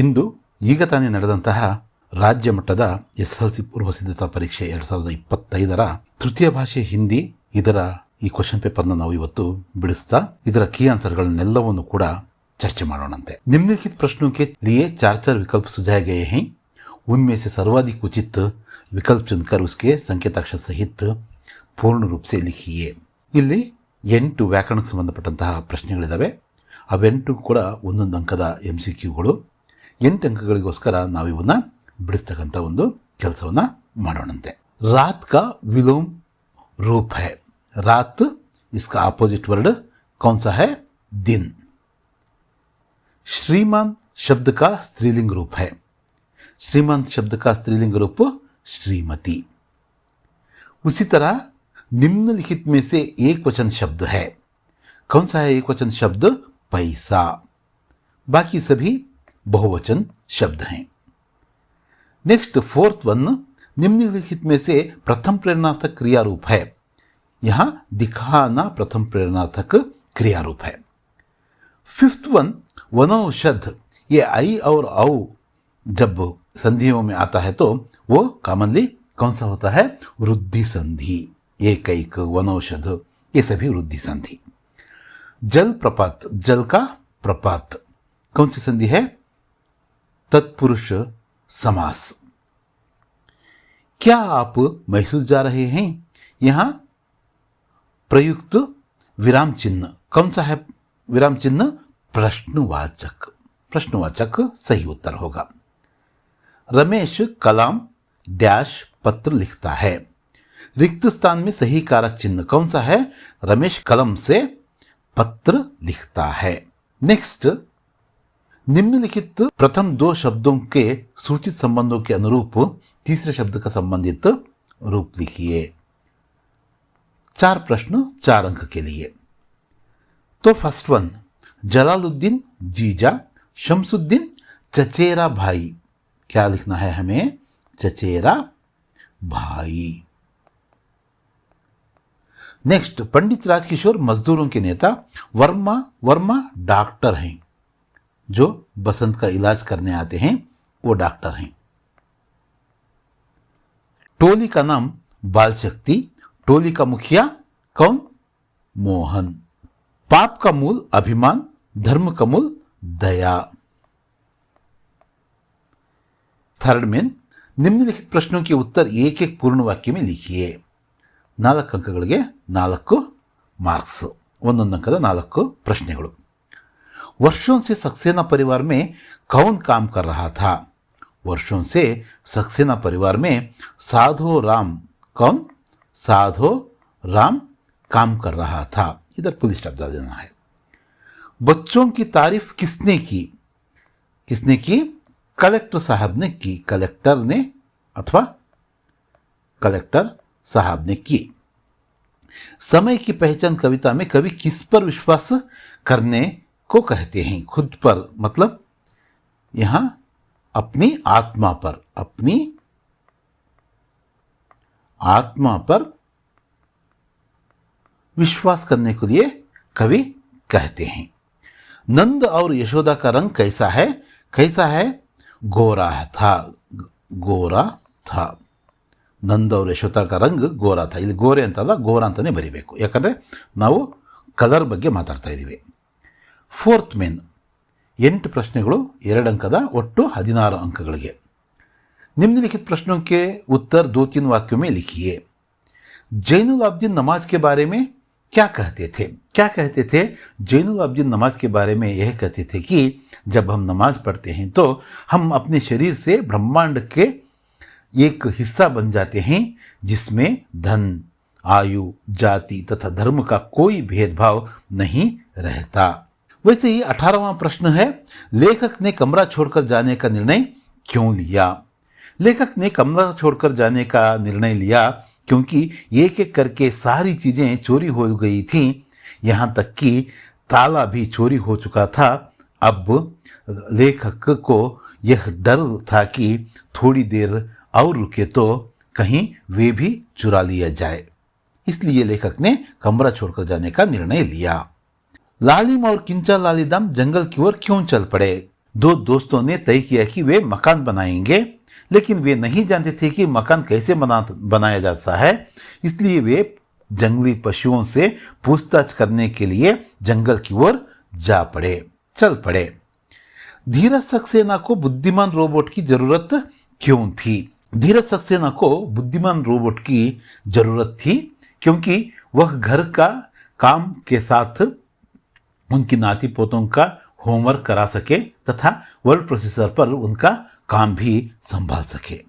ಇಂದು ಈಗ ತಾನೇ ನಡೆದಂತಹ ರಾಜ್ಯ ಮಟ್ಟದ ಎಸ್ ಎಲ್ ಸಿ ಪೂರ್ವ ಸಿದ್ಧತಾ ಪರೀಕ್ಷೆ ಎರಡು ಸಾವಿರದ ಇಪ್ಪತ್ತೈದರ ತೃತೀಯ ಭಾಷೆ ಹಿಂದಿ ಇದರ ಈ ಕ್ವಶನ್ ಪೇಪರ್ನ ನಾವು ಇವತ್ತು ಬಿಡಿಸ್ತಾ ಇದರ ಕೀ ಆನ್ಸರ್ಗಳನ್ನೆಲ್ಲವನ್ನು ಕೂಡ ಚರ್ಚೆ ಮಾಡೋಣಂತೆ ನಿಮ್ನಲಿಖಿತ ಪ್ರಶ್ನಕ್ಕೆ ಲಿಯೇ ಚಾರ್ ಚಾರ್ ವಿಕಲ್ಪ ಸುಜಾಗೆ ಹೈ ಉನ್ಮೆ ಸೆ ಸರ್ವಾಧಿಕ ಉಚಿತ ವಿಕಲ್ಪ ಚುನ್ಕರ್ ಉಸ್ಕೆ ಸಂಕೇತಾಕ್ಷರ ಸಹಿತ ಪೂರ್ಣ ರೂಪಿಸಿ ಲಿಖಿಯೇ ಇಲ್ಲಿ ಎಂಟು ವ್ಯಾಕರಣಕ್ಕೆ ಸಂಬಂಧಪಟ್ಟಂತಹ ಪ್ರಶ್ನೆಗಳಿದಾವೆ ಅವೆಂಟು ಕೂಡ ಒಂದೊಂದು ಅಂಕದ ಎಂ ಸಿ ಕ್ಯೂಗಳು ಎಂಟು ಅಂಕಗಳಿಗೋಸ್ಕರ ನಾವು ಇವನ್ನ रात का विलोम ಮಾಡೋಣಂತೆ ರಾತ್ ಕಾ इसका ऑपोजिट वर्ड कौन सा है दिन श्रीमान शब्द का स्त्रीलिंग रूप है श्रीमान शब्द का स्त्रीलिंग रूप श्रीमती उसी तरह निम्नलिखित में से एक वचन शब्द है कौन सा है एक वचन शब्द पैसा बाकी सभी बहुवचन शब्द हैं नेक्स्ट फोर्थ वन निम्नलिखित में से प्रथम प्रेरणार्थक क्रियारूप है यहां दिखाना प्रथम प्रेरणार्थक क्रियारूप है फिफ्थ वन वनौषध ये आई और औ जब संधियों में आता है तो वो कॉमनली कौन सा होता है रुद्धि संधि एक एक वनौषध ये सभी रुद्धि संधि जल प्रपात जल का प्रपात कौन सी संधि है तत्पुरुष समास क्या आप महसूस जा रहे हैं यहां प्रयुक्त विराम चिन्ह कौन सा है विराम चिन्ह प्रश्नवाचक प्रश्नवाचक सही उत्तर होगा रमेश कलाम डैश पत्र लिखता है रिक्त स्थान में सही कारक चिन्ह कौन सा है रमेश कलम से पत्र लिखता है नेक्स्ट निम्नलिखित प्रथम दो शब्दों के सूचित संबंधों के अनुरूप तीसरे शब्द का संबंधित रूप लिखिए चार प्रश्न चार अंक के लिए तो फर्स्ट वन जलालुद्दीन जीजा शमसुद्दीन चचेरा भाई क्या लिखना है हमें चचेरा भाई नेक्स्ट पंडित राजकिशोर मजदूरों के नेता वर्मा वर्मा डॉक्टर हैं जो बसंत का इलाज करने आते हैं वो डॉक्टर हैं टोली का नाम बाल शक्ति टोली का मुखिया कौन मोहन पाप का मूल अभिमान धर्म का मूल दया थर्ड में प्रश्नों के उत्तर एक एक पूर्ण वाक्य में ನಾಲ್ಕು ಅಂಕಗಳಿಗೆ ನಾಲ್ಕು ಮಾರ್ಕ್ಸ್ ಒಂದೊಂದು ಅಂಕದ ನಾಲ್ಕು ಪ್ರಶ್ನೆಗಳು वर्षों से सक्सेना परिवार में कौन काम कर रहा था वर्षों से सक्सेना परिवार में साधो राम कौन साधो राम काम कर रहा था इधर पुलिस स्टाफ देना है बच्चों की तारीफ किसने की किसने की कलेक्टर साहब ने की कलेक्टर ने अथवा कलेक्टर साहब ने की समय की पहचान कविता में कवि किस पर विश्वास करने को कहते हैं खुद पर मतलब यहां अपनी आत्मा पर अपनी आत्मा पर विश्वास करने के लिए कवि कहते हैं नंद और यशोदा का रंग कैसा है कैसा है गोरा था गोरा था नंद और यशोदा का रंग गोरा था ಗೋರೆ ಅಂತಲ್ಲ ಗೋರಾ ಅಂತಲೇ ಬರೀಬೇಕು ಯಾಕಂದರೆ ನಾವು ಕಲರ್ ಬಗ್ಗೆ ಫೋರ್ತ್ ಮೇನ್ ಎಂಟು ಪ್ರಶ್ನೆಗಳು ಎರಡು ಅಂಕದ हद अंक ಅಂಕಗಳಿಗೆ निम्नलिखित प्रश्नों के उत्तर दो तीन वाक्यों में लिखिए जैनुल आबदीन नमाज के बारे में क्या कहते थे क्या कहते थे जैनुल आबदीन नमाज के बारे में यह कहते थे कि जब हम नमाज पढ़ते हैं तो हम अपने शरीर से ब्रह्मांड के एक हिस्सा बन जाते हैं जिसमें धन आयु जाति तथा धर्म का कोई भेदभाव नहीं रहता वैसे ही अठारहवा प्रश्न है लेखक ने कमरा छोड़कर जाने का निर्णय क्यों लिया लेखक ने कमरा छोड़कर जाने का निर्णय लिया क्योंकि एक एक करके सारी चीज़ें चोरी हो गई थी यहाँ तक कि ताला भी चोरी हो चुका था अब लेखक को यह डर था कि थोड़ी देर और रुके तो कहीं वे भी चुरा लिया जाए इसलिए लेखक ने कमरा छोड़कर जाने का निर्णय लिया लालिम और किंचा लालीदाम जंगल की ओर क्यों चल पड़े दो दोस्तों ने तय किया कि वे मकान बनाएंगे लेकिन वे नहीं जानते थे कि मकान कैसे बना बनाया जाता है इसलिए वे जंगली पशुओं से पूछताछ करने के लिए जंगल की ओर जा पड़े चल पड़े धीरज सक्सेना को बुद्धिमान रोबोट की जरूरत क्यों थी धीरज सक्सेना को बुद्धिमान रोबोट की जरूरत थी क्योंकि वह घर का काम के साथ उनकी नाती पोतों का होमवर्क करा सके तथा वर्ड प्रोसेसर पर उनका काम भी संभाल सके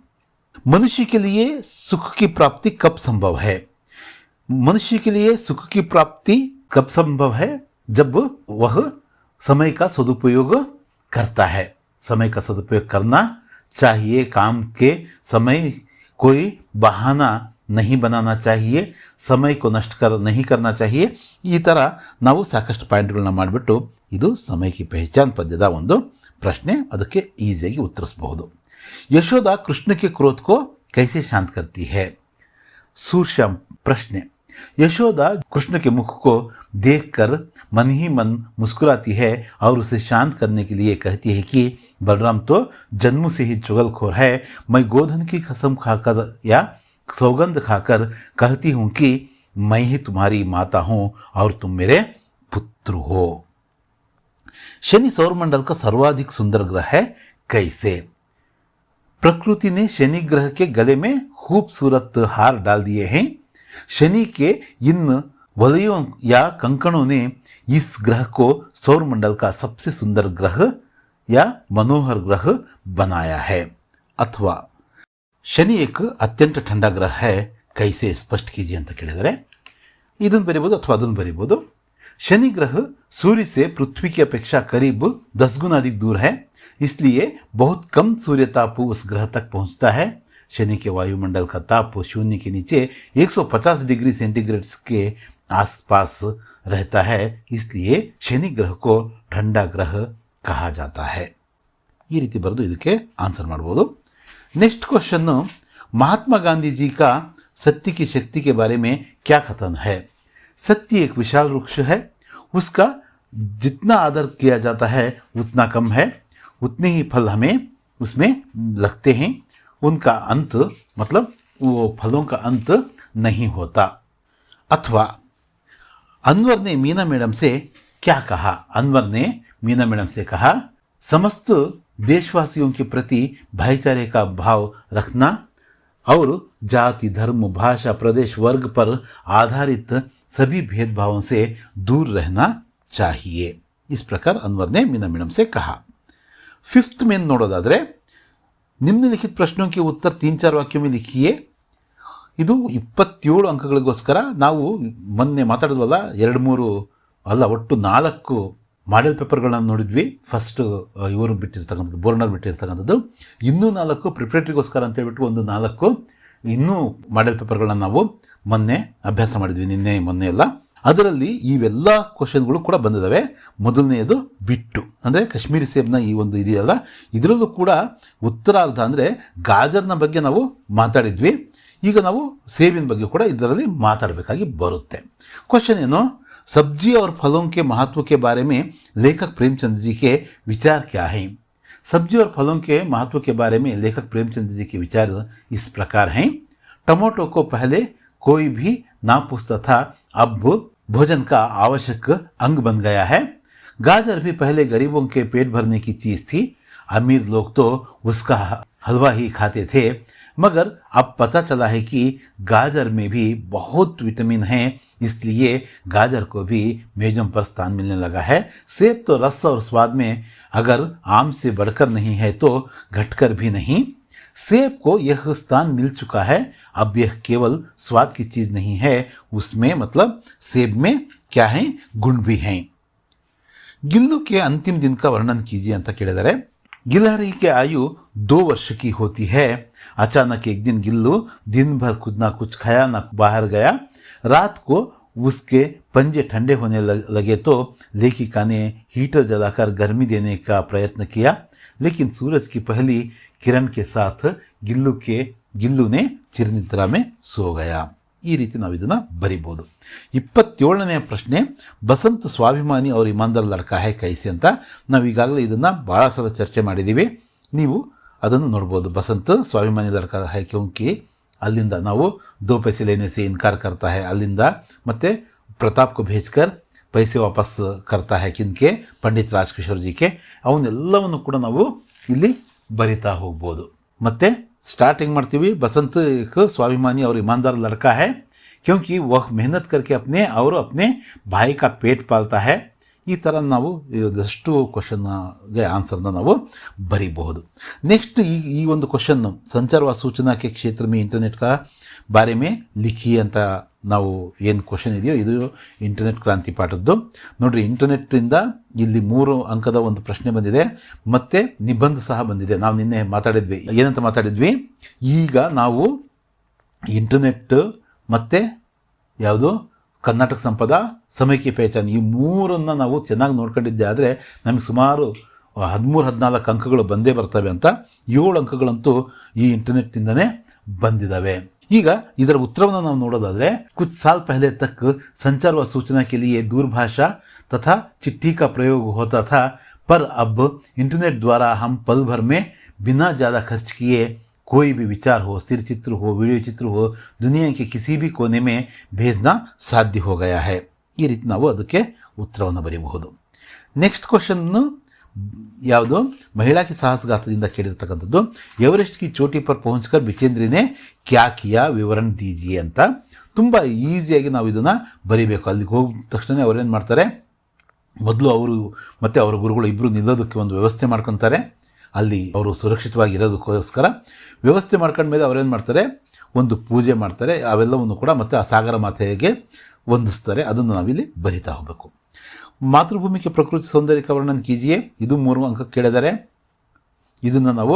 मनुष्य के लिए सुख की प्राप्ति कब संभव है मनुष्य के लिए सुख की प्राप्ति कब संभव है जब वह समय का सदुपयोग करता है समय का सदुपयोग करना चाहिए काम के समय कोई बहाना नहीं बनाना चाहिए समय को नष्ट कर नहीं करना चाहिए ಈ ना ನಾವು ಸಾಕಷ್ಟು ಪಾಯಿಂಟ್ಗಳನ್ನ समय की पहचान पद्यद प्रश्ने ಒಂದು ಪ್ರಶ್ನೆ ಅದಕ್ಕೆ ಈಸಿಯಾಗಿ कृष्ण के क्रोध को कैसे शांत करती है सूर्यम प्रश्न यशोदा कृष्ण के मुख को देख कर मन ही मन मुस्कुराती है और उसे शांत करने के लिए कहती है कि बलराम तो जन्म से ही चुगलखोर है मैं गोधन की कसम खाकर या सौगंध खाकर कहती हूं कि मैं ही तुम्हारी माता हूं और तुम मेरे पुत्र हो शनि सौरमंडल का सर्वाधिक सुंदर ग्रह है कैसे प्रकृति ने शनि ग्रह के गले में खूबसूरत हार डाल दिए हैं शनि के इन वलयों या कंकणों ने इस ग्रह को सौरमंडल का सबसे सुंदर ग्रह या मनोहर ग्रह बनाया है अथवा शनी एक अत्यंत ठंडा ग्रह है कैसे स्पष्ट कीजिए ಅಂತ ಕೇಳಿದಾರೆ ಇದನ್ ಪರಿಬಹುದು ಅಥವಾ ಅದನ್ ಪರಿಬಹುದು ಶನಿ ಗ್ರಹ ಸೂರ್ಯ سے ಭೂಮಿಗೆ ಅಪೇಕ್ಷಾ ಕರೀಬ್ ದಸ ಗುಣಾದಿ ದೂರ ہے اس لیے بہت کم ಸೂರ್ಯತಾಪೂ اس ಗ್ರಹ تک پہنچತಾ ہے ಶನಿ کے वायुमंडल کا તાપೂ શૂನ್ಯ کے نیچے 150 ಡಿಗ್ರಿ ಸೆಂಟಿಗ್ರೇಡ್ಸ್ کے ಆಸ್ಪಾಸ್ رہتا ہے اس لیے ಶನಿ ಗ್ರಹ کو ठंडा ग्रह કહા جاتا ہے ಈ ರೀತಿ ಬರೆದು ಇದಕ್ಕೆ ಆನ್ಸರ್ ಮಾಡಬಹುದು नेक्स्ट क्वेश्चन महात्मा गांधी जी का सत्य की शक्ति के बारे में क्या कथन है सत्य एक विशाल वृक्ष है उसका जितना आदर किया जाता है उतना कम है उतने ही फल हमें उसमें लगते हैं उनका अंत मतलब वो फलों का अंत नहीं होता अथवा अनवर ने मीना मैडम से क्या कहा अनवर ने मीना मैडम से कहा समस्त ದೇಶವಾಸಿಯೋಕ್ಕೆ ಪ್ರತಿ ಭೈಚಾರೆ ಕಾ ಭಾವ ರ ಅವರು ಜಾತಿ ಧರ್ಮ ಭಾಷಾ ಪ್ರದೇಶ ವರ್ಗ ಪರ್ ಆಧಾರಿತ ಸಭಿ ಭೇದ ಸೆ ದೂರ ರಹನಾ ಚಾಹಿಯೇ ಇಸ್ ಪ್ರಕಾರ ಅನ್ವರ್ನೆ ಸೆ ಕಹ ಫಿಫ್ತ್ ಮೇನ್ ನೋಡೋದಾದರೆ ನಿಮ್ನ ಲಿಖಿತ ಪ್ರಶ್ನೋಕೆ ಉತ್ತರ ತೀನ್ ಚಾರ್ ವಾಕ್ಯವೇ ಲಿಖಿಯೇ ಇದು ಇಪ್ಪತ್ತೇಳು ಅಂಕಗಳಿಗೋಸ್ಕರ ನಾವು ಮೊನ್ನೆ ಮಾತಾಡಿದ್ವಲ್ಲ ಎರಡು ಮೂರು ಅಲ್ಲ ಒಟ್ಟು ನಾಲ್ಕು ಮಾಡೆಲ್ ಪೇಪರ್ಗಳನ್ನು ನೋಡಿದ್ವಿ ಫಸ್ಟು ಇವರು ಬಿಟ್ಟಿರ್ತಕ್ಕಂಥದ್ದು ಬೋರ್ನರ್ ಬಿಟ್ಟಿರ್ತಕ್ಕಂಥದ್ದು ಇನ್ನೂ ನಾಲ್ಕು ಪ್ರಿಪ್ರೇಟ್ರಿಗೋಸ್ಕರ ಅಂತೇಳ್ಬಿಟ್ಟು ಒಂದು ನಾಲ್ಕು ಇನ್ನೂ ಮಾಡೆಲ್ ಪೇಪರ್ಗಳನ್ನು ನಾವು ಮೊನ್ನೆ ಅಭ್ಯಾಸ ಮಾಡಿದ್ವಿ ನಿನ್ನೆ ಮೊನ್ನೆ ಎಲ್ಲ ಅದರಲ್ಲಿ ಇವೆಲ್ಲ ಕ್ವಶನ್ಗಳು ಕೂಡ ಬಂದಿದ್ದಾವೆ ಮೊದಲನೆಯದು ಬಿಟ್ಟು ಅಂದರೆ ಕಾಶ್ಮೀರಿ ಸೇಬ್ನ ಈ ಒಂದು ಇದೆಯಲ್ಲ ಇದರಲ್ಲೂ ಕೂಡ ಉತ್ತರಾರ್ಧ ಅಂದರೆ ಗಾಜರ್ನ ಬಗ್ಗೆ ನಾವು ಮಾತಾಡಿದ್ವಿ ಈಗ ನಾವು ಸೇಬಿನ ಬಗ್ಗೆ ಕೂಡ ಇದರಲ್ಲಿ ಮಾತಾಡಬೇಕಾಗಿ ಬರುತ್ತೆ ಕ್ವಶನ್ ಏನು सब्जी और फलों के महत्व के बारे में लेखक प्रेमचंद जी के विचार क्या हैं सब्जी और फलों के महत्व के बारे में लेखक प्रेमचंद जी के विचार इस प्रकार हैं टमाटो को पहले कोई भी नापुस था अब भोजन का आवश्यक अंग बन गया है गाजर भी पहले गरीबों के पेट भरने की चीज थी अमीर लोग तो उसका हलवा ही खाते थे मगर अब पता चला है कि गाजर में भी बहुत विटामिन है इसलिए गाजर को भी मेजम पर स्थान मिलने लगा है सेब तो रस और स्वाद में अगर आम से बढ़कर नहीं है तो घटकर भी नहीं सेब को यह स्थान मिल चुका है अब यह केवल स्वाद की चीज़ नहीं है उसमें मतलब सेब में क्या है गुण भी हैं गिल्लू अंतिम दिन का वर्णन कीजिए अंत ಅಂತ ಕೇಳಿದ್ದಾರೆ गिलहरी की आयु दो वर्ष की होती है अचानक एक दिन गिल्लू दिन भर कुछ ना कुछ खाया ना बाहर गया रात को उसके पंजे ठंडे होने लगे तो लेखिका ने हीटर जलाकर गर्मी देने का प्रयत्न किया लेकिन सूरज की पहली किरण के साथ गिल्लू के गिल्लू ने चिरनिद्रा में सो गया ಈ ರೀತಿ ನಾವು ಇದನ್ನು ಬರಿಬೋದು ಇಪ್ಪತ್ತೇಳನೆಯ ಪ್ರಶ್ನೆ ಬಸಂತ ಸ್ವಾಭಿಮಾನಿ ಅವರು ಇಮಾನ್ದಾರ್ ಲಡ್ಕ ಹೇ ಕೈಸಿ ಅಂತ ನಾವು ಈಗಾಗಲೇ ಇದನ್ನು ಭಾಳ ಸಲ ಚರ್ಚೆ ಮಾಡಿದ್ದೀವಿ ನೀವು ಅದನ್ನು ನೋಡ್ಬೋದು ಬಸಂತ ಸ್ವಾಭಿಮಾನಿ ಲಡ್ಕ ಹೇ ಕ್ಯೊಂಕಿ ಅಲ್ಲಿಂದ ನಾವು ದೋ ಪೈಸೆ ಇನ್ಕಾರ ಕರ್ತಾ ಹೇ ಅಲ್ಲಿಂದ ಮತ್ತು ಪ್ರತಾಪ್ ಕು ಭೇಜ್ಕರ್ ಪೈಸೆ ವಾಪಸ್ ಕರ್ತಾ ಹೇ ಕಿನ್ಕೆ ಪಂಡಿತ್ ರಾಜ್ಕಿಶೋರ್ ಕೆ ಅವನ್ನೆಲ್ಲವನ್ನು ಕೂಡ ನಾವು ಇಲ್ಲಿ ಬರಿತಾ ಹೋಗ್ಬೋದು ಮತ್ತು ಸ್ಟಾರ್ಟಿಂಗ್ ಮಾಡ್ತೀವಿ ಬಸಂತ್ ಸ್ವಾಭಿಮಾನಿ ಅವ್ರ ಇಮಾನ್ದಾರ್ ಲಡ್ಕ ಹೇ ಕ್ಯಾಮ್ಕಿ ವಹ್ ಮೆಹನತ್ ಕರ್ಕೆ ಅಪ್ನೆ ಅವರು ಅಪ್ನೆ ಕಾ ಪೇಟ್ ಪಾಲ್ತಾ ಹೇ ಈ ಥರ ನಾವು ಇದೆಷ್ಟು ಕ್ವಶನ್ಗೆ ಆನ್ಸರ್ನ ನಾವು ಬರೀಬಹುದು ನೆಕ್ಸ್ಟ್ ಈ ಈ ಒಂದು ಕ್ವಶನ್ನು ಸಂಚಾರವಾದ ಸೂಚನಾಕ್ಕೆ ಕ್ಷೇತ್ರ ಮೇ ಇಂಟರ್ನೆಟ್ಗ ಬಾರಿಮೇ ಲಿಖಿ ಅಂತ ನಾವು ಏನು ಕ್ವಶನ್ ಇದೆಯೋ ಇದು ಇಂಟರ್ನೆಟ್ ಕ್ರಾಂತಿ ಪಾಠದ್ದು ನೋಡಿರಿ ಇಂಟರ್ನೆಟ್ಟಿಂದ ಇಲ್ಲಿ ಮೂರು ಅಂಕದ ಒಂದು ಪ್ರಶ್ನೆ ಬಂದಿದೆ ಮತ್ತು ನಿಬಂಧ ಸಹ ಬಂದಿದೆ ನಾವು ನಿನ್ನೆ ಮಾತಾಡಿದ್ವಿ ಏನಂತ ಮಾತಾಡಿದ್ವಿ ಈಗ ನಾವು ಇಂಟರ್ನೆಟ್ ಮತ್ತು ಯಾವುದು ಕರ್ನಾಟಕ ಸಂಪದ ಸಮಯಕ್ಕೆ ಪೇಚನ್ ಈ ಮೂರನ್ನು ನಾವು ಚೆನ್ನಾಗಿ ನೋಡ್ಕೊಂಡಿದ್ದೆ ಆದರೆ ನಮಗೆ ಸುಮಾರು ಹದಿಮೂರು ಹದಿನಾಲ್ಕು ಅಂಕಗಳು ಬಂದೇ ಬರ್ತವೆ ಅಂತ ಏಳು ಅಂಕಗಳಂತೂ ಈ ಇಂಟರ್ನೆಟ್ಟಿಂದನೇ ಬಂದಿದ್ದಾವೆ उत्तर ಇದರ ಉತ್ತರವನ್ನು ನಾವು ನೋಡೋದಾದರೆ ಕುಚ್ ಸಾಲ್ ಪಹಲೆ ತಕ್ ಸಂಚಾರ ಸೂಚನಾ ಕೆಲಿಯೇ दूरभाषा तथा चिट्ठी का प्रयोग होता था पर अब इंटरनेट द्वारा हम पल भर में बिना ज़्यादा खर्च किए कोई भी विचार हो स्थिर चित्र हो वीडियो चित्र हो दुनिया के किसी भी कोने में भेजना साध्य हो गया है ये रीति ನಾವು ಅದಕ್ಕೆ ಉತ್ತರವನ್ನು ಬರೆಯಬಹುದು ನೆಕ್ಸ್ಟ್ ಕ್ವಶನ್ನು ಯಾವುದು ಮಹಿಳಾ ಕಿ ಸಾಹಸಗಾತದಿಂದ ಕೇಳಿರ್ತಕ್ಕಂಥದ್ದು ಎವರೆಸ್ಟ್ ಕಿ ಚೋಟಿ ಪರ್ ಪೌಂಚ್ಕರ್ ಬಿಚೇಂದ್ರಿನೇ ಕ್ಯಾ ಕಿಯಾ ವಿವರಣ ದೀಜಿಯೇ ಅಂತ ತುಂಬ ಈಸಿಯಾಗಿ ನಾವು ಇದನ್ನು ಬರೀಬೇಕು ಅಲ್ಲಿಗೆ ಹೋಗಿದ ತಕ್ಷಣ ಅವರೇನು ಮಾಡ್ತಾರೆ ಮೊದಲು ಅವರು ಮತ್ತು ಅವರ ಗುರುಗಳು ಇಬ್ಬರು ನಿಲ್ಲೋದಕ್ಕೆ ಒಂದು ವ್ಯವಸ್ಥೆ ಮಾಡ್ಕೊತಾರೆ ಅಲ್ಲಿ ಅವರು ಸುರಕ್ಷಿತವಾಗಿ ಇರೋದಕ್ಕೋಸ್ಕರ ವ್ಯವಸ್ಥೆ ಮಾಡ್ಕೊಂಡ್ಮೇಲೆ ಅವ್ರೇನು ಮಾಡ್ತಾರೆ ಒಂದು ಪೂಜೆ ಮಾಡ್ತಾರೆ ಅವೆಲ್ಲವನ್ನು ಕೂಡ ಮತ್ತು ಆ ಸಾಗರ ಮಾತೆಗೆ ಹೊಂದಿಸ್ತಾರೆ ಅದನ್ನು ನಾವಿಲ್ಲಿ ಬರಿತಾ ಹೋಗಬೇಕು ಮಾತೃಭೂಮಿಗೆ ಪ್ರಕೃತಿ ಸೌಂದರ್ಯಕವರ್ಣನ ಕೀಜಿಯೇ ಇದು ಮೂರು ಅಂಕ ಕೇಳಿದರೆ ಇದನ್ನು ನಾವು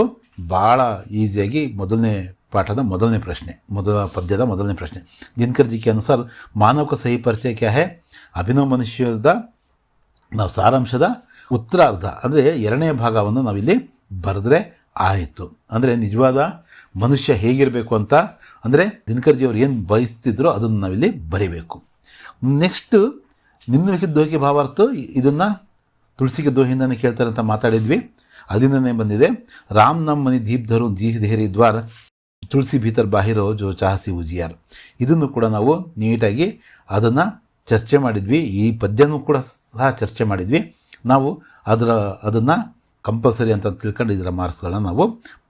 ಭಾಳ ಈಸಿಯಾಗಿ ಮೊದಲನೇ ಪಾಠದ ಮೊದಲನೇ ಪ್ರಶ್ನೆ ಮೊದಲ ಪದ್ಯದ ಮೊದಲನೇ ಪ್ರಶ್ನೆ ದಿನಕರ್ ಜಿಕೆ ಅನುಸಾರ ಮಾನವಕ ಸಹಿ ಪರಿಚಯ ಕ್ಯಾ ಹೇ ಅಭಿನವ ಮನುಷ್ಯದ ನಾವು ಸಾರಾಂಶದ ಉತ್ತರಾರ್ಧ ಅಂದರೆ ಎರಡನೇ ಭಾಗವನ್ನು ನಾವಿಲ್ಲಿ ಬರೆದ್ರೆ ಆಯಿತು ಅಂದರೆ ನಿಜವಾದ ಮನುಷ್ಯ ಹೇಗಿರಬೇಕು ಅಂತ ಅಂದರೆ ದಿನಕರ್ಜಿಯವರು ಏನು ಬಯಸ್ತಿದ್ರು ಅದನ್ನು ನಾವಿಲ್ಲಿ ಬರೀಬೇಕು ನೆಕ್ಸ್ಟು ನಿಮ್ಮ ದೋಹಿ ಭಾವಾರ್ಥ ಇದನ್ನು ತುಳಸಿಗೆ ದೋಹಿಂದಾನೆ ಕೇಳ್ತಾರೆ ಅಂತ ಮಾತಾಡಿದ್ವಿ ಅದರಿಂದನೇ ಬಂದಿದೆ ರಾಮ್ ನಮ್ ಮನಿ ದೀಪ್ ಧರು ದೀಹ್ ದೇಹರಿ ದ್ವಾರ ತುಳಸಿ ಭೀತರ್ ಬಾಹಿರೋ ಜೋ ಚಾಹಸಿ ಉಜಿಯಾರ್ ಇದನ್ನು ಕೂಡ ನಾವು ನೀಟಾಗಿ ಅದನ್ನು ಚರ್ಚೆ ಮಾಡಿದ್ವಿ ಈ ಪದ್ಯನೂ ಕೂಡ ಸಹ ಚರ್ಚೆ ಮಾಡಿದ್ವಿ ನಾವು ಅದರ ಅದನ್ನು ಕಂಪಲ್ಸರಿ ಅಂತ ತಿಳ್ಕೊಂಡು ಇದರ ಮಾರ್ಕ್ಸ್ಗಳನ್ನ ನಾವು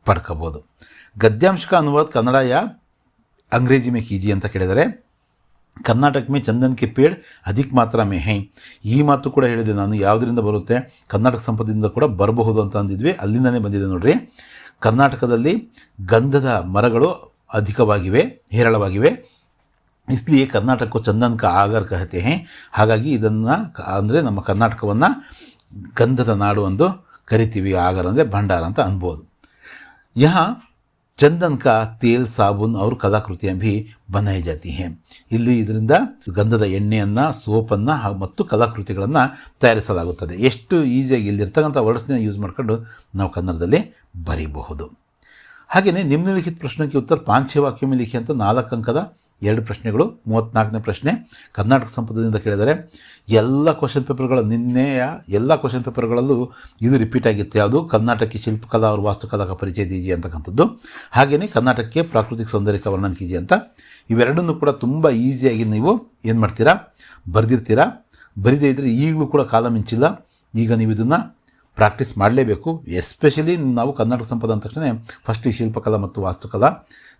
ಪಡ್ಕೋಬೋದು ಗದ್ಯಾಂಶಕ ಅನುವಾದ ಕನ್ನಡ ಯಾ ಅಂಗ್ರೇಜಿ ಮೇ ಕೀಜಿ ಅಂತ ಕೇಳಿದರೆ ಕರ್ನಾಟಕ ಮೇ ಚಂದನಕ್ಕೆ ಪೇಡ್ ಅಧಿಕ ಮಾತ್ರ ಮೇ ಹೈ ಈ ಮಾತು ಕೂಡ ಹೇಳಿದೆ ನಾನು ಯಾವುದರಿಂದ ಬರುತ್ತೆ ಕರ್ನಾಟಕ ಸಂಪದಿಂದ ಕೂಡ ಬರಬಹುದು ಅಂತ ಅಂದಿದ್ವಿ ಅಲ್ಲಿಂದನೇ ಬಂದಿದೆ ನೋಡ್ರಿ ಕರ್ನಾಟಕದಲ್ಲಿ ಗಂಧದ ಮರಗಳು ಅಧಿಕವಾಗಿವೆ ಹೇರಳವಾಗಿವೆ ಇಸ್ಲಿಯೇ ಕರ್ನಾಟಕವು ಚಂದನ್ಕ ಆಗರ್ ಕಹತೆ ಹೇ ಹಾಗಾಗಿ ಇದನ್ನು ಅಂದರೆ ನಮ್ಮ ಕರ್ನಾಟಕವನ್ನು ಗಂಧದ ನಾಡು ಎಂದು ಕರಿತೀವಿ ಆಗರ್ ಅಂದರೆ ಭಂಡಾರ ಅಂತ ಅನ್ಬೋದು ಯಹ ಚಂದನ್ ಕಾ ತೇಲ್ ಸಾಬೂನ್ और ಕಲಾಕೃತಿಯ ಭಿ ಬನಾಯಿ ಜಾತಿ ಹೇ ಇಲ್ಲಿ ಇದರಿಂದ ಗಂಧದ ಎಣ್ಣೆಯನ್ನು ಸೋಪನ್ನು ಮತ್ತು ಕಲಾಕೃತಿಗಳನ್ನು ತಯಾರಿಸಲಾಗುತ್ತದೆ ಎಷ್ಟು ಈಸಿಯಾಗಿ ಇಲ್ಲಿರ್ತಕ್ಕಂಥ ವರ್ಡ್ಸ್ನ ಯೂಸ್ ಮಾಡಿಕೊಂಡು ನಾವು ಕನ್ನಡದಲ್ಲಿ ಬರೀಬಹುದು ಹಾಗೆಯೇ ನಿಮ್ನಲಿಖಿತ ಪ್ರಶ್ನೆಗೆ ಉತ್ತರ ಪಾಂಚವಾಕ್ಯಮಿ ಲಿಖಿ ಅಂತ ನಾಲ್ಕು ಅಂಕದ ಎರಡು ಪ್ರಶ್ನೆಗಳು ಮೂವತ್ತ್ನಾಲ್ಕನೇ ಪ್ರಶ್ನೆ ಕರ್ನಾಟಕ ಸಂಪುಟದಿಂದ ಕೇಳಿದರೆ ಎಲ್ಲ ಕ್ವಶನ್ ಪೇಪರ್ಗಳ ನಿನ್ನೆಯ ಎಲ್ಲ ಕ್ವಶನ್ ಪೇಪರ್ಗಳಲ್ಲೂ ಇದು ರಿಪೀಟ್ ಆಗಿತ್ತು ಯಾವುದು ಕರ್ನಾಟಕಕ್ಕೆ ಶಿಲ್ಪಕಲಾ ಅವರು ವಾಸ್ತುಕಲಾ ಪರಿಚಯ ದೀಜಿ ಅಂತಕ್ಕಂಥದ್ದು ಹಾಗೆಯೇ ಕರ್ನಾಟಕಕ್ಕೆ ಪ್ರಾಕೃತಿಕ ಸೌಂದರ್ಯಕ ಜಿ ಅಂತ ಇವೆರಡನ್ನೂ ಕೂಡ ತುಂಬ ಈಸಿಯಾಗಿ ನೀವು ಏನು ಮಾಡ್ತೀರಾ ಬರೆದಿರ್ತೀರಾ ಬರಿದೇ ಇದ್ದರೆ ಈಗಲೂ ಕೂಡ ಕಾಲ ಮಿಂಚಿಲ್ಲ ಈಗ ನೀವು ಇದನ್ನು ಪ್ರಾಕ್ಟೀಸ್ ಮಾಡಲೇಬೇಕು ಎಸ್ಪೆಷಲಿ ನಾವು ಕರ್ನಾಟಕ ಸಂಪದ ಅಂದ ತಕ್ಷಣ ಫಸ್ಟ್ ಈ ಶಿಲ್ಪಕಲಾ ಮತ್ತು ವಾಸ್ತುಕಲಾ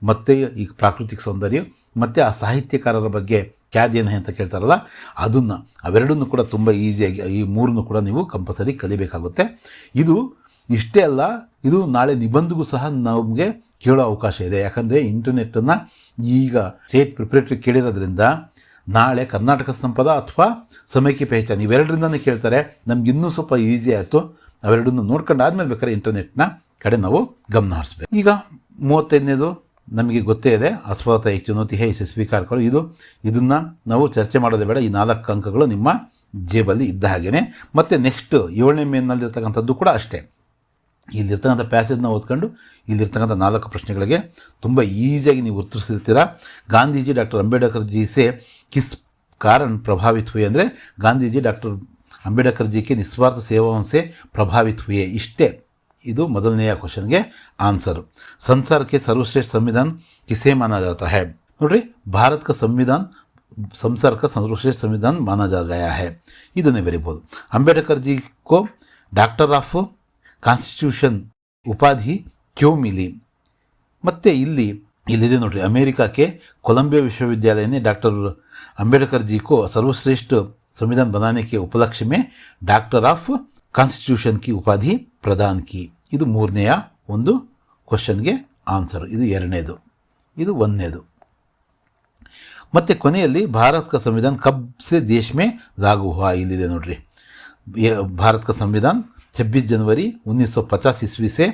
ಮತ್ತು ಈ ಪ್ರಾಕೃತಿಕ ಸೌಂದರ್ಯ ಮತ್ತು ಆ ಸಾಹಿತ್ಯಕಾರರ ಬಗ್ಗೆ ಖ್ಯಾತಿಯನ್ನು ಅಂತ ಕೇಳ್ತಾರಲ್ಲ ಅದನ್ನು ಅವೆರಡನ್ನು ಕೂಡ ತುಂಬ ಈಸಿಯಾಗಿ ಈ ಮೂರನ್ನು ಕೂಡ ನೀವು ಕಂಪಲ್ಸರಿ ಕಲಿಬೇಕಾಗುತ್ತೆ ಇದು ಇಷ್ಟೇ ಅಲ್ಲ ಇದು ನಾಳೆ ನಿಬಂಧಗೂ ಸಹ ನಮಗೆ ಕೇಳೋ ಅವಕಾಶ ಇದೆ ಯಾಕಂದರೆ ಇಂಟರ್ನೆಟ್ಟನ್ನು ಈಗ ಸ್ಟೇಟ್ ಪ್ರಿಪ್ರೇಟ್ರಿ ಕೇಳಿರೋದ್ರಿಂದ ನಾಳೆ ಕರ್ನಾಟಕ ಸಂಪದ ಅಥವಾ ಸಮಯಕ್ಕೆ ಪೆಹಚಾನ್ ಇವೆರಡರಿಂದನೇ ಕೇಳ್ತಾರೆ ನಮ್ಗೆ ಇನ್ನೂ ಸ್ವಲ್ಪ ಈಸಿ ಆಯಿತು ಅವೆರಡನ್ನು ಆದಮೇಲೆ ಬೇಕಾದ್ರೆ ಇಂಟರ್ನೆಟ್ನ ಕಡೆ ನಾವು ಗಮನ ಹರಿಸ್ಬೇಕು ಈಗ ಮೂವತ್ತೈದನೇದು ನಮಗೆ ಗೊತ್ತೇ ಇದೆ ಹೆಚ್ಚು ಚುನಾವತಿ ಹೇ ಸ್ವೀಕಾರಕರು ಇದು ಇದನ್ನು ನಾವು ಚರ್ಚೆ ಮಾಡೋದೇ ಬೇಡ ಈ ನಾಲ್ಕು ಅಂಕಗಳು ನಿಮ್ಮ ಜೇಬಲ್ಲಿ ಇದ್ದ ಹಾಗೆಯೇ ಮತ್ತು ನೆಕ್ಸ್ಟ್ ಏಳನೇ ಮೇನಲ್ಲಿರ್ತಕ್ಕಂಥದ್ದು ಕೂಡ ಅಷ್ಟೇ ಇಲ್ಲಿರ್ತಕ್ಕಂಥ ಪ್ಯಾಸೇಜ್ನ ಓದ್ಕೊಂಡು ಇಲ್ಲಿರ್ತಕ್ಕಂಥ ನಾಲ್ಕು ಪ್ರಶ್ನೆಗಳಿಗೆ ತುಂಬ ಈಸಿಯಾಗಿ ನೀವು ಉತ್ತರಿಸಿರ್ತೀರ ಗಾಂಧೀಜಿ ಡಾಕ್ಟರ್ ಅಂಬೇಡ್ಕರ್ ಜೀಸೆ ಕಿಸ್ ಕಾರಣ ಪ್ರಭಾವಿತ್ ಅಂದರೆ ಗಾಂಧೀಜಿ ಡಾಕ್ಟರ್ अंबेडकर जी के निस्वार्थ सेवावंसे प्रभावित हुए इस्ते इदु ಮೊದಲನೇಯ ಕ್ವೆಶ್ಚನ್ ಗೆ ಆನ್ಸರ್ ಸಂಸಾರಕ್ಕೆ ಸರ್ವಶ್ರೇಷ್ಠ ಸಂವಿಧಾನ किसे माना जाता है ನೋಡಿ ಭಾರತ کا ಸಂವಿಧಾನ ಸಂಸرك ಸರ್ವಶ್ರೇಷ್ಠ ಸಂವಿಧಾನ माना जा गया है ಇದನೆ वेरीಪೋ ಅಂಬेडकर जी को ಡಾಕ್ಟರ್ ಆಫ್ ಕಾನ್ಸ್ಟಿಟ್ಯೂಷನ್ ಉಪಾಧಿ ಕ್ಯೋ ಮಿಲಿ ಮತ್ತೆ ಇಲ್ಲಿ ಇಲ್ಲಿ ನೋಡಿ ಅಮೆರಿಕಾ ಕೆ ಕೊಲಂಬಿಯಾ ವಿಶ್ವವಿದ್ಯಾಲಯದಿಂದ ಡಾಕ್ಟರ್ ಅಂಬೇಡ್ಕರ್ ಜೀ ಕೋ ಸರ್ವಶ್ರೇಷ್ಠ संविधान बनाने के उपलक्ष्य ಡಾಕ್ಟರ್ ಆಫ್ ಕಾನ್ಸ್ಟಿಟ್ಯೂಷನ್ ಕಿ ಉಪಾಧಿ ಪ್ರಧಾನ್ ಕಿ ಇದು ಮೂರನೆಯ ಒಂದು ಕ್ವಶನ್ಗೆ ಆನ್ಸರ್ ಇದು ಎರಡನೇದು ಇದು ಒಂದನೇದು ಮತ್ತು ಕೊನೆಯಲ್ಲಿ ಭಾರತ ಸಂವಿಧಾನ ಕಬ್ ಸೆ ದೇಶ ಮೇ ಇಲ್ಲಿದೆ ನೋಡ್ರಿ ಭಾರತ ಸಂವಿಧಾನ ಛಬ್ಬೀಸ್ ಜನವರಿ ಉನ್ನಿಸ್ ಸೌ ಪಚಾಸ್ ಇಸ್ವಿ ಸೆ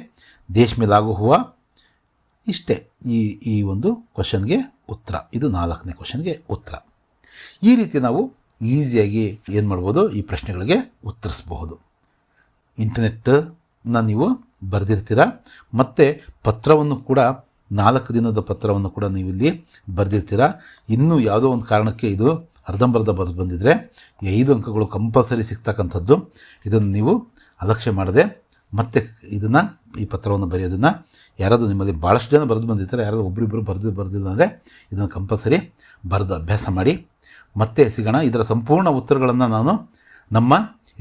ದೇಶ ಮೇ ಇಷ್ಟೇ ಈ ಈ ಒಂದು ಕ್ವಶನ್ಗೆ ಉತ್ತರ ಇದು ನಾಲ್ಕನೇ ಕ್ವಶನ್ಗೆ ಉತ್ತರ ಈ ರೀತಿ ನಾವು ಈಸಿಯಾಗಿ ಏನು ಮಾಡ್ಬೋದು ಈ ಪ್ರಶ್ನೆಗಳಿಗೆ ಉತ್ತರಿಸಬಹುದು ಇಂಟರ್ನೆಟ್ನ ನೀವು ಬರೆದಿರ್ತೀರ ಮತ್ತು ಪತ್ರವನ್ನು ಕೂಡ ನಾಲ್ಕು ದಿನದ ಪತ್ರವನ್ನು ಕೂಡ ನೀವು ಇಲ್ಲಿ ಬರೆದಿರ್ತೀರ ಇನ್ನೂ ಯಾವುದೋ ಒಂದು ಕಾರಣಕ್ಕೆ ಇದು ಅರ್ಧಂಬರ್ಧ ಬರೆದು ಬಂದಿದ್ದರೆ ಐದು ಅಂಕಗಳು ಕಂಪಲ್ಸರಿ ಸಿಗ್ತಕ್ಕಂಥದ್ದು ಇದನ್ನು ನೀವು ಅಲಕ್ಷ್ಯ ಮಾಡದೆ ಮತ್ತೆ ಇದನ್ನು ಈ ಪತ್ರವನ್ನು ಬರೆಯೋದನ್ನು ಯಾರಾದರೂ ನಿಮ್ಮಲ್ಲಿ ಭಾಳಷ್ಟು ಜನ ಬರೆದು ಬಂದಿರ್ತಾರೆ ಯಾರಾದರೂ ಒಬ್ಬರಿಬ್ಬರು ಬರೆದು ಬರೆದಿಲ್ಲ ಅಂದರೆ ಇದನ್ನು ಕಂಪಲ್ಸರಿ ಬರೆದು ಅಭ್ಯಾಸ ಮಾಡಿ ಮತ್ತೆ ಸಿಗೋಣ ಇದರ ಸಂಪೂರ್ಣ ಉತ್ತರಗಳನ್ನು ನಾನು ನಮ್ಮ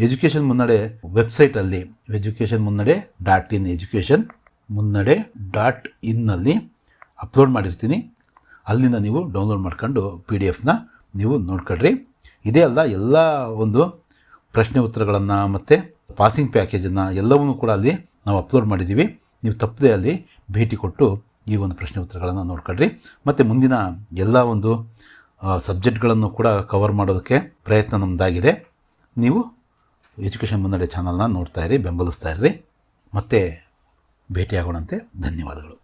ಎಜುಕೇಷನ್ ಮುನ್ನಡೆ ವೆಬ್ಸೈಟಲ್ಲಿ education Munnade dot in education Munnade dot ಇನ್ನಲ್ಲಿ upload ಮಾಡಿರ್ತೀನಿ ಅಲ್ಲಿಂದ ನೀವು ಡೌನ್ಲೋಡ್ ಮಾಡ್ಕೊಂಡು ಪಿ ಡಿ ಎಫ್ನ ನೀವು ನೋಡ್ಕೊಳ್ರಿ ಇದೇ ಅಲ್ಲ ಎಲ್ಲ ಒಂದು ಪ್ರಶ್ನೆ ಉತ್ತರಗಳನ್ನು ಮತ್ತು ಪಾಸಿಂಗ್ ಪ್ಯಾಕೇಜನ್ನು ಎಲ್ಲವನ್ನೂ ಕೂಡ ಅಲ್ಲಿ ನಾವು ಅಪ್ಲೋಡ್ ಮಾಡಿದ್ದೀವಿ ನೀವು ತಪ್ಪದೇ ಅಲ್ಲಿ ಭೇಟಿ ಕೊಟ್ಟು ಈ ಒಂದು ಪ್ರಶ್ನೆ ಉತ್ತರಗಳನ್ನು ನೋಡ್ಕೊಳ್ರಿ ಮತ್ತು ಮುಂದಿನ ಎಲ್ಲ ಒಂದು ಸಬ್ಜೆಕ್ಟ್ಗಳನ್ನು ಕೂಡ ಕವರ್ ಮಾಡೋದಕ್ಕೆ ಪ್ರಯತ್ನ ನಮ್ಮದಾಗಿದೆ ನೀವು ಎಜುಕೇಷನ್ ಮುನ್ನಡೆ ಚಾನಲ್ನ ನೋಡ್ತಾ ಇರಿ ಬೆಂಬಲಿಸ್ತಾ ಇರ್ರಿ ಮತ್ತೆ ಭೇಟಿಯಾಗೋಣಂತೆ ಧನ್ಯವಾದಗಳು